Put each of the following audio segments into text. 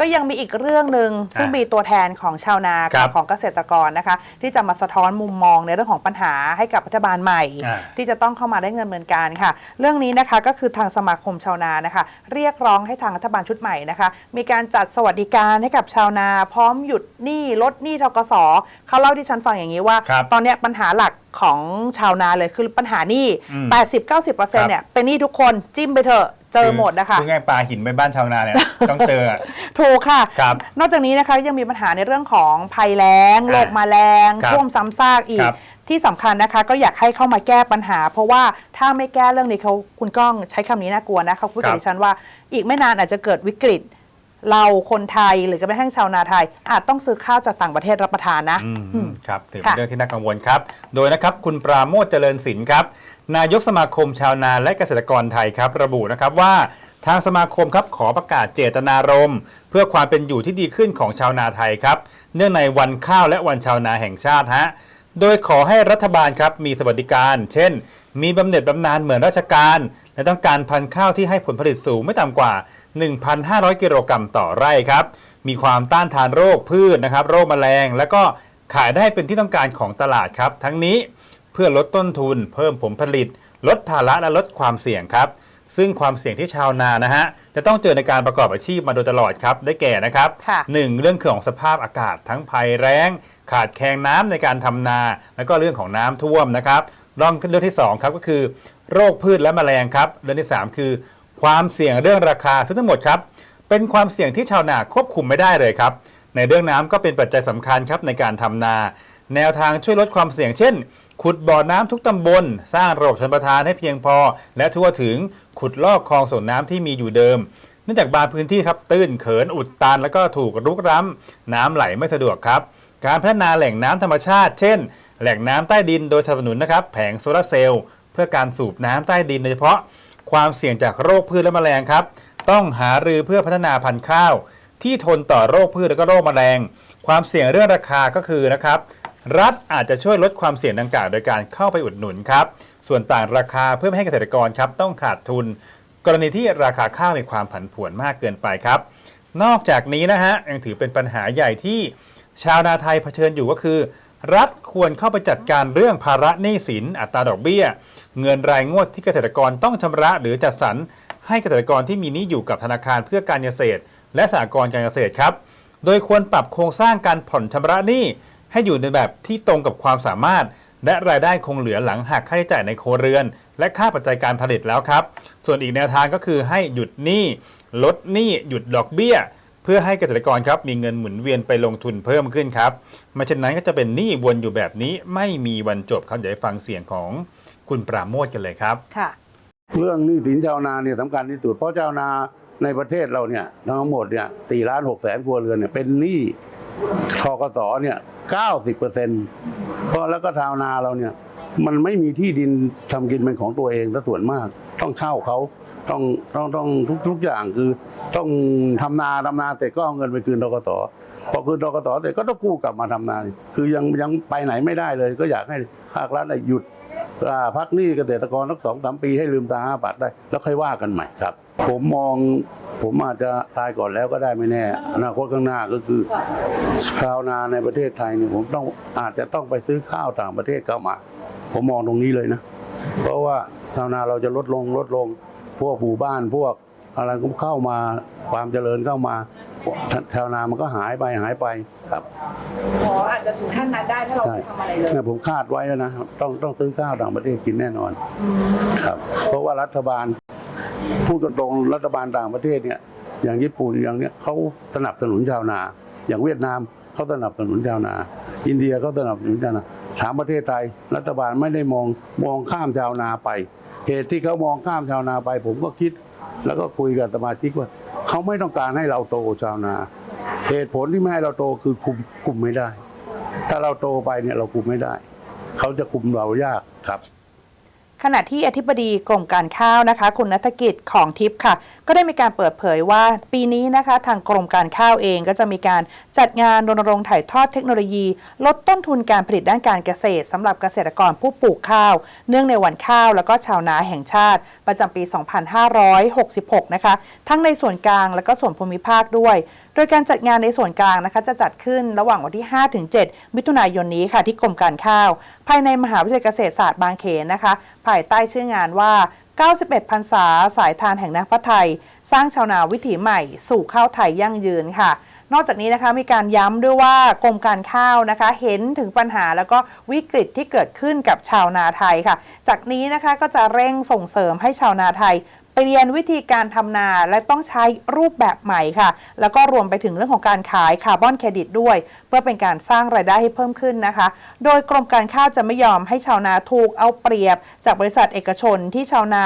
ก็ยังมีอีกเรื่องหนึ่งซึ่งอะมีตัวแทนของชาวนาครับของเกษตรกรนะคะ ที่จะมาสะท้อนมุมมองในเรื่องของปัญหาให้กับรัฐบาลใหม่อ่าที่จะต้องเข้ามาได้เงินเหมือนกันค่ะ เรื่องนี้นะคะก็คือทางสมาคมชาวนานะคะ เรียกร้องให้ทางรัฐบาลชุดใหม่นะคะ มีการจัดสวัสดิการให้กับชาวนา พร้อมหยุดหนี้ลดหนี้ทกสเขาเล่าที่ฉันฟังอย่างนี้ว่าครับตอนเนี้ยปัญหาหลักของชาวนาเลยคือปัญหาหนี้อืม80-90%เนี่ยเป็นหนี้ทุกคนจิ้มไปเถอะ เจอหมดนะคะคือไงปลาหินไปบ้านชาวนาเนี่ยต้องเจออะถูกค่ะครับนอกจากนี้นะคะยังมีปัญหาในเรื่องของภัยแล้งอ่าโรคแมลงครับท่วมซ้ำซากอีกครับที่สำคัญนะคะก็อยากให้เข้ามาแก้ปัญหา เพราะว่าถ้าไม่แก้เรื่องนี้เขาคุณก้องใช้คำนี้น่ากลัวนะเขาพูดกับดิฉันว่าอีกไม่นานอาจจะเกิดวิกฤต เราคนไทยหรือกระทั่งชาวนาไทย อาจต้องซื้อข้าวจากต่างประเทศรับประทานนะ อืมอืมครับถือเป็นค่ะ เรื่องที่น่ากังวลครับ โดยนะครับคุณปราโมทเจริญศิลป์ครับ นายกสมาคมชาวนาและเกษตรกรไทยครับ ระบุนะครับว่าทางสมาคมครับขอประกาศเจตนารมณ์เพื่อความเป็นอยู่ที่ดีขึ้นของชาวนาไทยครับ เนื่องในวันข้าวและวันชาวนาแห่งชาติฮะโดยขอให้รัฐบาลครับมีสวัสดิการ เช่น มีบำเหน็จบำนาญเหมือนราชการ และต้องการพันธุ์ข้าวที่ให้ผลผลิตสูงไม่ต่ำกว่า 1,500 กิโลกรัมต่อไร่ครับ มีความต้านทานโรคพืชนะครับ โรคแมลง แล้วก็ขายได้เป็นที่ต้องการของตลาดครับ ทั้งนี้เพื่อลดต้นทุน เพิ่มผลผลิต ลดภาระและลดความเสี่ยงครับ ซึ่งความเสี่ยงที่ชาวนานะฮะจะต้องเจอในการประกอบอาชีพมาโดยตลอดครับ ได้แก่นะครับค่ะหนึ่งเรื่องของสภาพอากาศทั้งภัยแล้งขาดแคลนน้ำในการทำนา แล้วก็เรื่องของน้ำท่วมนะครับรองเรื่องที่สองครับก็คือโรคพืชและแมลงครับ เรื่องที่สามคือ ความเสี่ยงเรื่องราคาซึ่งทั้งหมดครับเป็นความเสี่ยงที่ชาวนาควบคุมไม่ได้เลยครับ ในเรื่องน้ำก็เป็นปัจจัยสำคัญครับในการทำนา แนวทางช่วยลดความเสี่ยงเช่น ขุดบ่อน้ำทุกตำบล สร้างระบบชนประทานให้เพียงพอ และทั่วถึงขุดลอกคลองส่วนน้ำที่มีอยู่เดิม เนื่องจากบางพื้นที่ครับตื้นเขินอุดตัน แล้วก็ถูกรุกร้ำน้ำไหลไม่สะดวกครับ การพัฒนาแหล่งน้ำธรรมชาติ เช่น แหล่งน้ำใต้ดินโดยสนับสนุนนะครับแผงโซลาร์เซลล์เพื่อการสูบน้ำใต้ดินโดยเฉพาะ ความเสี่ยงจากโรคพืชและแมลงครับ ต้องหารือเพื่อพัฒนาพันธุ์ข้าว ที่ทนต่อโรคพืชและก็โรคแมลง ความเสี่ยงเรื่องราคาก็คือนะครับรัฐอาจจะช่วยลดความเสี่ยงดังกล่าวโดยการเข้าไปอุดหนุนครับ ส่วนต่างราคาเพื่อไม่ให้เกษตรกรครับต้องขาดทุน กรณีที่ราคาข้าวมีความผันผวนมากเกินไปครับ นอกจากนี้นะฮะยังถือเป็นปัญหาใหญ่ที่ชาวนาไทยเผชิญอยู่ก็คือ รัฐควรเข้าไปจัดการเรื่องภาระหนี้สินอัตราดอกเบี้ย เงินรายงวดที่เกษตรกรต้องชำระหรือจัดสรรให้เกษตรกรที่มีหนี้อยู่กับธนาคารเพื่อการเกษตร และสหกรณ์การเกษตรครับ โดยควรปรับโครงสร้างการผ่อนชำระหนี้ให้อยู่ในแบบที่ตรงกับความสามารถ และรายได้คงเหลือหลังหักค่าใช้จ่ายในโครเรือน และค่าปัจจัยการผลิตแล้วครับ ส่วนอีกแนวทางก็คือให้หยุดหนี้ลดหนี้หยุดดอกเบี้ย เพื่อให้เกษตรกรครับมีเงินหมุนเวียนไปลงทุนเพิ่มขึ้นครับไม่เช่นนั้นก็จะเป็นหนี้วนอยู่แบบนี้ไม่มีวันจบครับเดี๋ยวไปฟังเสียงของ คุณปราโมทกันเลยครับค่ะ เรื่องหนี้สินชาวนาเนี่ยสำคัญที่สุดเพราะชาวนาในประเทศเราเนี่ยทั้งหมดเนี่ยสี่ล้านหกแสนครัวเรือนเนี่ยเป็นหนี้ทกสเนี่ยเก้าสิบเปอร์เซ็นต์เพราะแล้วก็ชาวนาเราเนี่ย มันไม่มีที่ดินทำกินเป็นของตัวเองซะส่วนมาก ต้องเช่าเขาต้องต้องต้องทุกทุกอย่างคือต้องทำนาทำนาเสร็จก็เอาเงินไปคืนทกสพอคืนทกสเสร็จก็ต้องกู้กลับมาทำนา คือยังยังไปไหนไม่ได้เลย ก็อยากให้ภาครัฐน่ะหยุดอ่า พักหนี้เกษตรกรสักสองสามปีให้ลืมตาอ้าปากได้ แล้วค่อยว่ากันใหม่ครับ ผมมองผมอาจจะตายก่อนแล้วก็ได้ไม่แน่ อนาคตข้างหน้าก็คือชาวนาในประเทศไทยเนี่ยผมต้องอาจจะต้องไปซื้อข้าวต่างประเทศเข้ามา ผมมองตรงนี้เลยนะ เพราะว่าชาวนาเราจะลดลงลดลงพวกหมู่บ้านพวกอะไรก็เข้ามาความเจริญเข้ามาชาวนามันก็หายไปหายไปครับอ๋อ จจะถึงขั้นนั้นได้ถ้าเราใช่ไม่ทำอะไรเลยเนี่ยผมคาดไว้แล้วนะต้องต้องซื้อข้าวต่างประเทศกินแน่นอนครับ เพราะว่ารัฐบาลพูดตรงๆรัฐบาลต่างประเทศเนี่ย อย่างญี่ปุ่นอย่างเนี้ยเขาสนับสนุนชาวนา อย่างเวียดนามเขาสนับสนุนชาวนา อินเดียเขาสนับสนุนชาวนาถามประเทศไทย รัฐบาลไม่ได้มองมองข้ามชาวนาไป เหตุที่เขามองข้ามชาวนาไป ผมก็คิด แล้วก็คุยกับสมาชิกว่าเขาไม่ต้องการให้เราโตชาวนา เหตุผลที่ไม่ให้เราโตคือคุมคุมไม่ได้ถ้าเราโตไปเนี่ยเราคุมไม่ได้ เขาจะคุมเรายากครับขณะที่อธิบดีกรมการข้าวนะคะ คุณนัฐกิจของทิพย์ค่ะ ก็ได้มีการเปิดเผยว่า ปีนี้นะคะ ทางกรมการข้าวเองก็จะมีการจัดงานรณรงค์ถ่ายทอดเทคโนโลยี ลดต้นทุนการผลิตด้านการเกษตรสำหรับเกษตรกรผู้ปลูกข้าว เนื่องในวันข้าวแล้วก็ชาวนาแห่งชาติ ประจำปี 2566 นะคะ ทั้งในส่วนกลางและก็ส่วนภูมิภาคด้วย โดยการจัดงานในส่วนกลางนะคะจะจัดขึ้นระหว่างวันที่ 5-7 มิถุนายนนี้ค่ะที่กรมการข้าว ภายในมหาวิทยาลัยเกษตรศาสตร์บางเขนนะคะ ภายใต้ชื่องานว่า 91พรรษาสายทานแห่งน้ำพระไทย สร้างชาวนาวิถีใหม่ สู่ข้าวไทยยั่งยืนค่ะนอกจากนี้นะคะมีการย้ำด้วยว่ากรมการข้าวนะคะ เห็นถึงปัญหาแล้วก็วิกฤตที่เกิดขึ้นกับชาวนาไทยค่ะ จากนี้นะคะก็จะเร่งส่งเสริมให้ชาวนาไทย ไปเรียนวิธีการทำนาและต้องใช้รูปแบบใหม่ค่ะ แล้วก็รวมไปถึงเรื่องของการขายคาร์บอนเครดิตด้วย เพื่อเป็นการสร้างรายได้ให้เพิ่มขึ้นนะคะ โดยกรมการข้าวจะไม่ยอมให้ชาวนาถูกเอาเปรียบ จากบริษัทเอกชนที่ชาวนา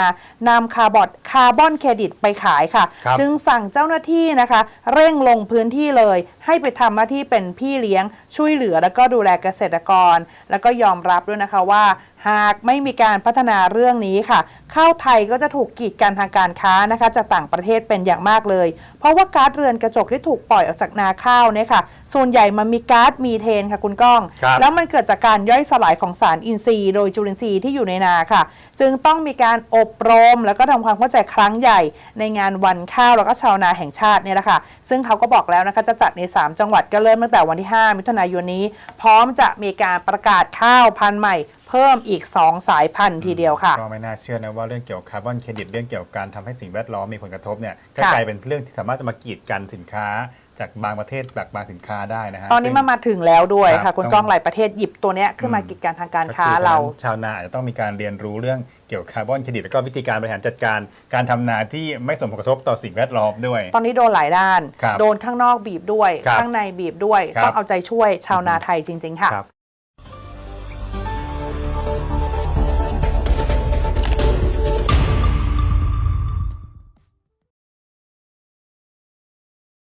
นำคาร์บอนคาร์บอนเครดิตไปขายค่ะครับจึงสั่งเจ้าหน้าที่นะคะ เร่งลงพื้นที่เลย ให้ไปทำหน้าที่เป็นพี่เลี้ยงช่วยเหลือ แล้วก็ดูแลเกษตรกร แล้วก็ยอมรับด้วยนะคะว่า หากไม่มีการพัฒนาเรื่องนี้ค่ะ ข้าวไทยก็จะถูกกีดกันทางการค้านะคะจากต่างประเทศเป็นอย่างมากเลย เพราะว่าก๊าซเรือนกระจกที่ถูกปล่อยออกจากนาข้าวเนี่ยค่ะ ส่วนใหญ่มันมีก๊าซมีเทนค่ะคุณก้องครับแล้วมันเกิดจากการย่อยสลายของสารอินทรีย์ โดยจุลินทรีย์ที่อยู่ในนาค่ะ จึงต้องมีการอบรม แล้วก็ทำความเข้าใจครั้งใหญ่ ในงานวันข้าวแล้วก็ชาวนาแห่งชาติเนี่ยแหละค่ะ ซึ่งเขาก็บอกแล้วนะคะจะจัดใน 3 จังหวัดก็เริ่มตั้งแต่วันที่ 5 มิถุนายนนี้ พร้อมจะมีการประกาศข้าวพันธุ์ใหม่ เพิ่มอีก 2 สายพันธุ์ทีเดียวค่ะ ก็ไม่น่าเชื่อนะว่าเรื่องเกี่ยวกับคาร์บอนเครดิตเรื่องเกี่ยวกับการทำให้สิ่งแวดล้อมมีผลกระทบเนี่ยก็ค่ะกลายเป็นเรื่องที่สามารถจะมากีดกันสินค้า จากบางประเทศจากบางสินค้าได้นะฮะตอนนี้ซึ่ง มันมาถึงแล้วด้วยครัค่ะ บคุณต้อง ก้องหลายประเทศหยิบตัวเนี้ยขึ้นมาอืมกีดกันทางการก็ค้าคือเรา ชาวนาอาจจะต้องมีการเรียนรู้เรื่องเกี่ยวกับคาร์บอนเครดิตแล้วก็วิธีการบริหารจัดการ การทำนาที่ไม่ส่งผลกระทบต่อสิ่งแวดล้อมด้วย ตอนนี้โดนหลายด้าน ครับโดนข้างนอกบีบด้วย ครับข้างในบีบด้วย ครับต้องเอาใจช่วยชาวนาไทยจริง ๆ ค่ะ ครับ